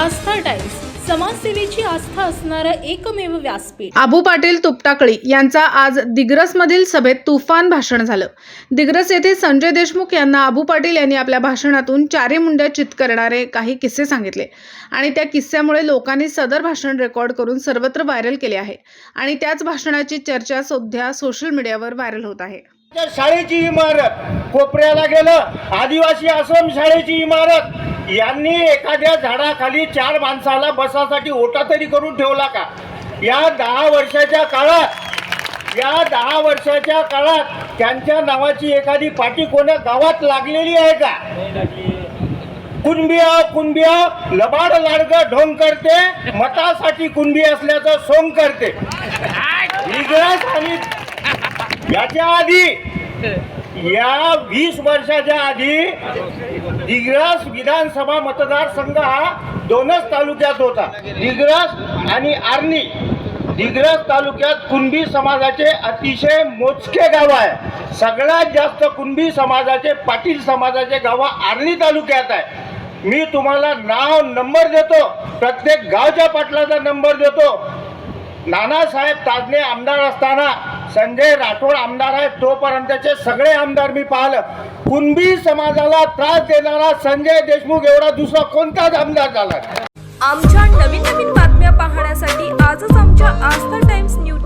आस्था times समाजसेवेची आस्था असणारं एकमेव व्यासपीठ. आबू पाटील तुपटाकळी यांचा आज दिग्रसमधील सभेत तुफान भाषण झालं. दिग्रस येथे संजय देशमुख यांना आबू पाटील यांनी आपल्या भाषणातून चारी मुंड्या चित करणारे काही किस्से सांगितले. आणि त्या किस्स्यामुळे लोकांनी सदर भाषण रेकॉर्ड करून सर्वत्र व्हायरल केले आहे. आणि त्याच भाषणाची चर्चा सध्या सोशल मीडियावर व्हायरल होत आहे. शाळेची इमारत कोपऱ्याला गेलं. आदिवासी आश्रम शाळेची इमारत. यांनी एखाद्या झाडाखाली चार माणसाला बसासाठी ओटा तरी करून ठेवला का? या दहा वर्षाच्या काळात या दहा वर्षाच्या काळात त्यांच्या नावाची एखादी पाटी कोण्या गावात लागलेली आहे का? कुणबिया कुणबिया लबाड लाडग ढोंग करते मतासाठी कुणबी असल्याचं सोंग करते. आणि याच्या आधी या वीस वर्षाच्या आधी दिग्रस विधानसभा मतदारसंघ हा दोनच तालुक्यात होता. दिग्रस आणि आर्णी. दिग्रस तालुक्यात कुणबी समाजाचे अतिशय मोजके गाव आहे. सगळ्यात जास्त कुणबी समाजाचे पाटील समाजाचे गाव आर्णी तालुक्यात आहे. मी तुम्हाला नाव नंबर देतो. प्रत्येक गावच्या पाटलाचा नंबर देतो. नानासाहेब ताजने आमदार असताना संजय राठोड आमदार आहेत तोपर्यंतचे सगळे आमदार मी पाहिलं. कुणबी समाजाला त्रास देणारा संजय देशमुख एवढा दुसरा कोणताच आमदार झाला आमच्या नवीन नवीन बातम्या पाहण्यासाठी आजच आमच्या आस्था टाइम्स न्यूज